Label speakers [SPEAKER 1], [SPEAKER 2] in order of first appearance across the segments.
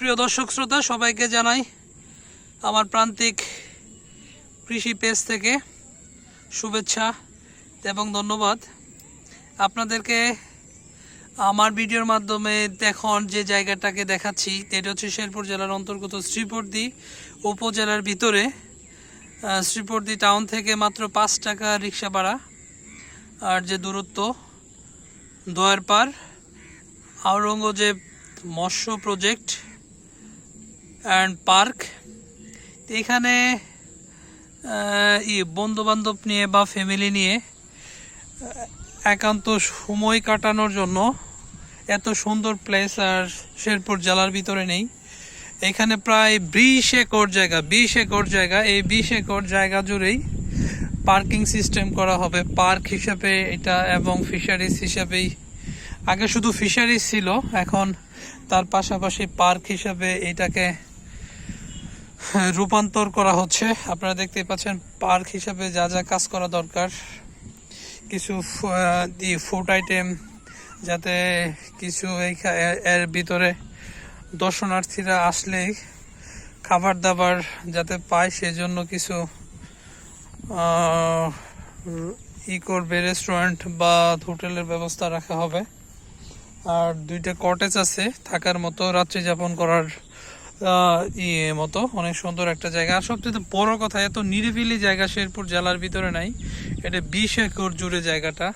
[SPEAKER 1] প্রিয় দর্শক শ্রোতা, সবাইকে জানাই আমার প্রান্তিক কৃষি পেজ থেকে শুভেচ্ছা এবং ধন্যবাদ। আপনাদেরকে আমার ভিডিওর মাধ্যমে এখন যে জায়গাটাকে দেখাচ্ছি, এটা হচ্ছে শেরপুর জেলার অন্তর্গত শ্রীপর্দি উপজেলার ভিতরে। শ্রীপর্দি টাউন থেকে মাত্র পাঁচ টাকা রিক্সা ভাড়া। আর যে দূরত্ব দোয়ার পার আওরঙ্গজেব মৎস্য প্রজেক্ট অ্যান্ড পার্ক এখানে ই বন্ধু বান্ধব নিয়ে বা ফ্যামিলি নিয়ে একান্ত সময় কাটানোর জন্য এত সুন্দর প্লেস আর শেরপুর জেলার ভিতরে নেই। এখানে প্রায় বিশ একর জায়গা, বিশ একর জায়গা। এই বিশ একর জায়গা জুড়েই পার্কিং সিস্টেম করা হবে। পার্ক হিসাবে এটা এবং ফিশারিজ হিসাবেই। আগে শুধু ফিশারিজ ছিল, এখন তার পাশাপাশি পার্ক হিসাবে এটাকে রূপান্তর করা হচ্ছে। আপনারা দেখতে পাচ্ছেন, পার্ক হিসাবে যা যা কাজ করা দরকার। কিছু ফুড আইটেম যাতে কিছু এই এর- ভিতরে দর্শনার্থীরা আসলে খাবার দাবার যাতে পায়, সেজন্য কিছু ই করবে রেস্টুরেন্ট বা হোটেলের ব্যবস্থা রাখা হবে। আর দুইটা কটেজ আছে, থাকার মতো রাত্রি যাপন করার ইয়ে মতো, অনেক সুন্দর একটা জায়গা। আর সবচেয়ে বড় কথা, এত নিরিবিলি জায়গা শেরপুর জেলার ভিতরে নাই। এটা বিশ একর জুড়ে জায়গাটা।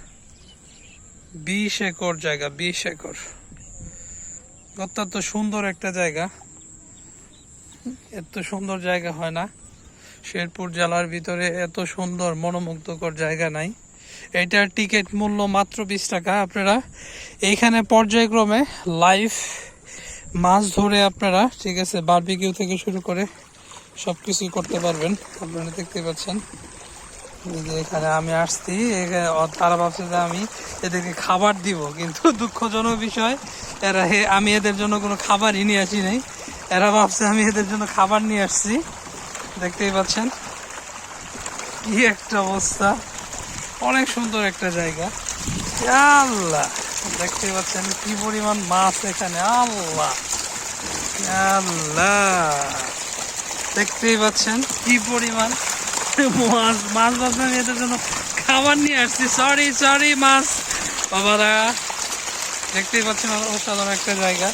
[SPEAKER 1] বিশ একর জায়গা, বিশ একর। অত্যন্ত সুন্দর একটা জায়গা। এত সুন্দর জায়গা হয় না। শেরপুর জেলার ভিতরে এত সুন্দর, মনোমুগ্ধকর জায়গা নাই। এটার টিকিট মূল্য মাত্র বিশ টাকা। আপনারা এইখানে পর্যায়ক্রমে লাইভ মাছ ধরে আপনারা, ঠিক আছে বারবিকিউ থেকে শুরু করে সব কিছুই করতে পারবেন। আপনারা দেখতে পাচ্ছেন। যে এখানে আমি আসছি তারা ভাবছে যে আমি এদেরকে খাবার দিব, কিন্তু দুঃখজনক বিষয়, এরা হে, আমি এদের জন্য কোনো খাবারই নিয়ে আসি নাই। এরা ভাবছে আমি এদের জন্য খাবার নিয়ে আসছি। দেখতেই পাচ্ছেন কি একটা অবস্থা। অনেক সুন্দর একটা জায়গা। আল্লাহ! দেখতে পাচ্ছেন কি পরিমাণ মাছ এখানে। আল্লাহ আল্লাহ। দেখতেই পাচ্ছেন কি পরিমাণ মাছ মাছ আমি এদের জন্য খাবার নিয়ে আসছি। সরি সরি মাছ। বাবারা, দেখতেই পাচ্ছেন অসাধারণ একটা জায়গা।